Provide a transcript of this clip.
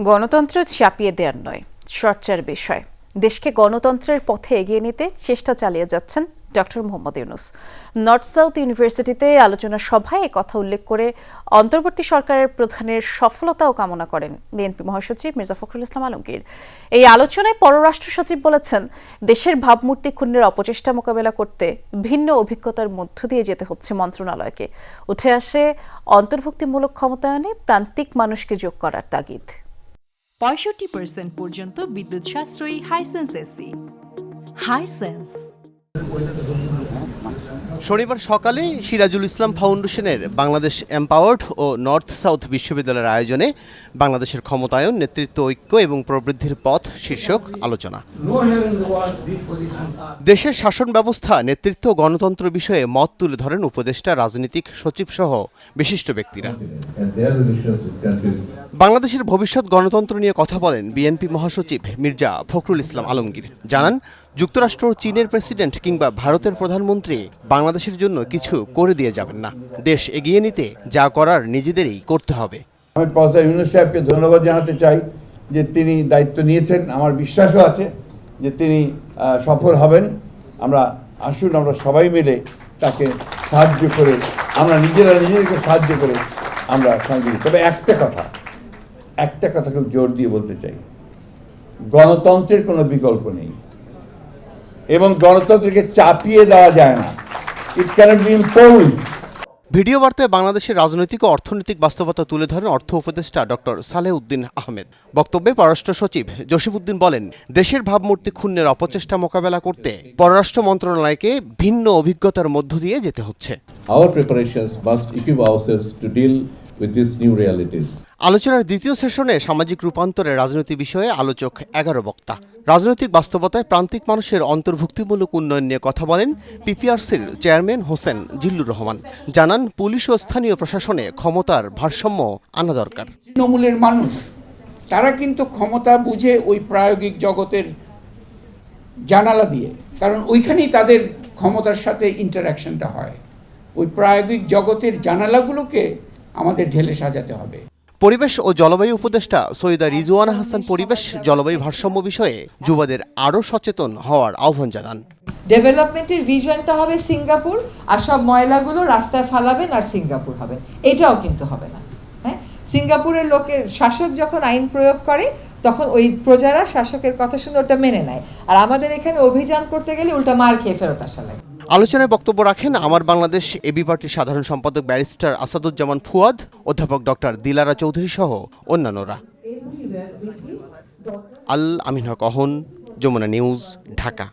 গণতন্ত্র চাপিয়ে দেওয়ার নয়, চর্চার বিষয়। দেশকে গণতন্ত্রের পথে এগিয়ে নিতে চেষ্টা চালিয়ে যাচ্ছেন doctor Mohammad Yunus. North south ইউনিভার্সিটিতে আলোচনা সভায় কথা উল্লেখ করে অন্তর্বর্তী সরকারের প্রধানের সফলতাও কামনা করেন বিএনপি মহাসচিব মির্জা ফখরুল ইসলাম আলমগীর। এই আলোচনায় পররাষ্ট্র সচিব বলেছেন, দেশের ভাবমূর্তি ক্ষুণ্ণের অপচেষ্টা মোকাবেলা করতে ভিন্ন অভিজ্ঞতার মধ্য দিয়ে যেতে হচ্ছে মন্ত্রণালয়কে। উঠে আসে অন্তর্ভুক্তিমূলক ক্ষমতায়নে প্রান্তিক মানুষকে যোগ করার তাগিদ। পঁয়ষট্টি পার্সেন্ট পর্যন্ত বিদ্যুৎ সাশ্রয়ী হাইসেন্স এসি হাইসেন্স শনিবার সকালে সিরাজুল ইসলাম ফাউন্ডেশনের বাংলাদেশ এম্পাওয়ার্ড ও নর্থ সাউথ বিশ্ববিদ্যালয়ের আয়োজনে বাংলাদেশের ক্ষমতায়ন, নেতৃত্ব, ঐক্য এবং প্রবৃদ্ধির পথ শীর্ষক আলোচনা। দেশের শাসন ব্যবস্থা, নেতৃত্ব গণতন্ত্র বিষয়ে মত তুলে ধরেন উপদেষ্টা, রাজনৈতিক সচিব সহ বিশিষ্ট ব্যক্তিরা। বাংলাদেশের ভবিষ্যৎ গণতন্ত্র নিয়ে কথা বলেন বিএনপি মহাসচিব মির্জা ফখরুল ইসলাম আলমগীর। জানান যুক্তরাষ্ট্র, চীনের প্রেসিডেন্ট কিংবা ভারতের প্রধানমন্ত্রী বাংলাদেশের জন্য কিছু করে দিয়ে যাবেন না। দেশ এগিয়ে নিতে যা করার নিজেদেরই করতে হবে। আমি প্রফেসর ইউনুস সাহেবকে ধন্যবাদ জানাতে চাই যে তিনি দায়িত্ব নিয়েছেন। আমার বিশ্বাসও আছে যে তিনি সফল হবেন। আমরা আসুন, আমরা সবাই মিলে তাকে সাহায্য করে, আমরা নিজেরা নিজেদেরকে সাহায্য করে আমরা সঙ্গে তবে একটা কথা একটা কথা খুব জোর দিয়ে বলতে চাই। গণতন্ত্রের কোনো বিকল্প নেই। এবং গণতন্ত্রকে চাপিয়ে দেওয়া যায় না। It cannot be impose video বার্তায় বাংলাদেশের রাজনৈতিক ও অর্থনৈতিক বাস্তবতা তুলে ধরেন অর্থ উপদেষ্টা ডক্টর সালেহ উদ্দিন আহমেদ। বক্তব্যে পররাষ্ট্র সচিব জসিফুদ্দিন বলেন দেশের ভাবমূর্তি ক্ষুণ্ণের অপচেষ্টা মোকাবেলা করতে পররাষ্ট্র মন্ত্রণালয়কে ভিন্ন অভিজ্ঞতার মধ্য দিয়ে যেতে হচ্ছে। Our preparations must equip ourselves to deal with these new realities. আলোচনার দ্বিতীয় সেশনে সামাজিক রূপান্তরের রাজনীতি বিষয়ে আলোচক এগারো বক্তা। রাজনৈতিক বাস্তবতায় প্রান্তিক মানুষের অন্তর্ভুক্তিমূলক উন্নয়ন নিয়ে কথা বলেন পিপিআরসির চেয়ারম্যান হোসেন জিল্লুর রহমান। জানান পুলিশ ও স্থানীয় প্রশাসনে ক্ষমতার ভারসাম্য আনা দরকার। তৃণমূলের মানুষ, তারা কিন্তু ক্ষমতা বুঝে ওই প্রায়োগিক জগতের জানালা দিয়ে, কারণ ওইখানেই তাদের ক্ষমতার সাথে ইন্টারাকশনটা হয়। ওই প্রায়োগিক জগতের জানালাগুলোকে আমাদের ঢেলে সাজাতে হবে। পরিবেশ ও জলবায়ু উপদেষ্টা সৈয়দা রিজওয়ানা হাসান পরিবেশ, জলবায়ু ভারসাম্য বিষয়ে যুবদের আরও সচেতন হওয়ার আহ্বান জানান। ডেভেলপমেন্টের ভিশনটা হবে সিঙ্গাপুর, আর সব ময়লাগুলো রাস্তায় ফালাবেন আর সিঙ্গাপুর হবে এটাও কিন্তু হবে না হ্যাঁ? সিঙ্গাপুরের লোকের শাসক যখন আইন প্রয়োগ করে তখন ওই প্রজারা শাসকের কথা শুনে ওটা মেনে নেয়। আর আমাদের এখানে অভিযান করতে গেলে উল্টা মার খেয়ে ফেরত আসা লাগে। আলোচনায় বক্তব্য রাখেন আমার বাংলাদেশ এবি পার্টির সাধারণ সম্পাদক ব্যারিস্টার আসাদুজ্জামান ফুয়াদ অধ্যাপক ডক্টর দিলারা চৌধুরী সহ অন্যান্যরা। আল আমিন হক অহন যমুনা নিউজ ঢাকা।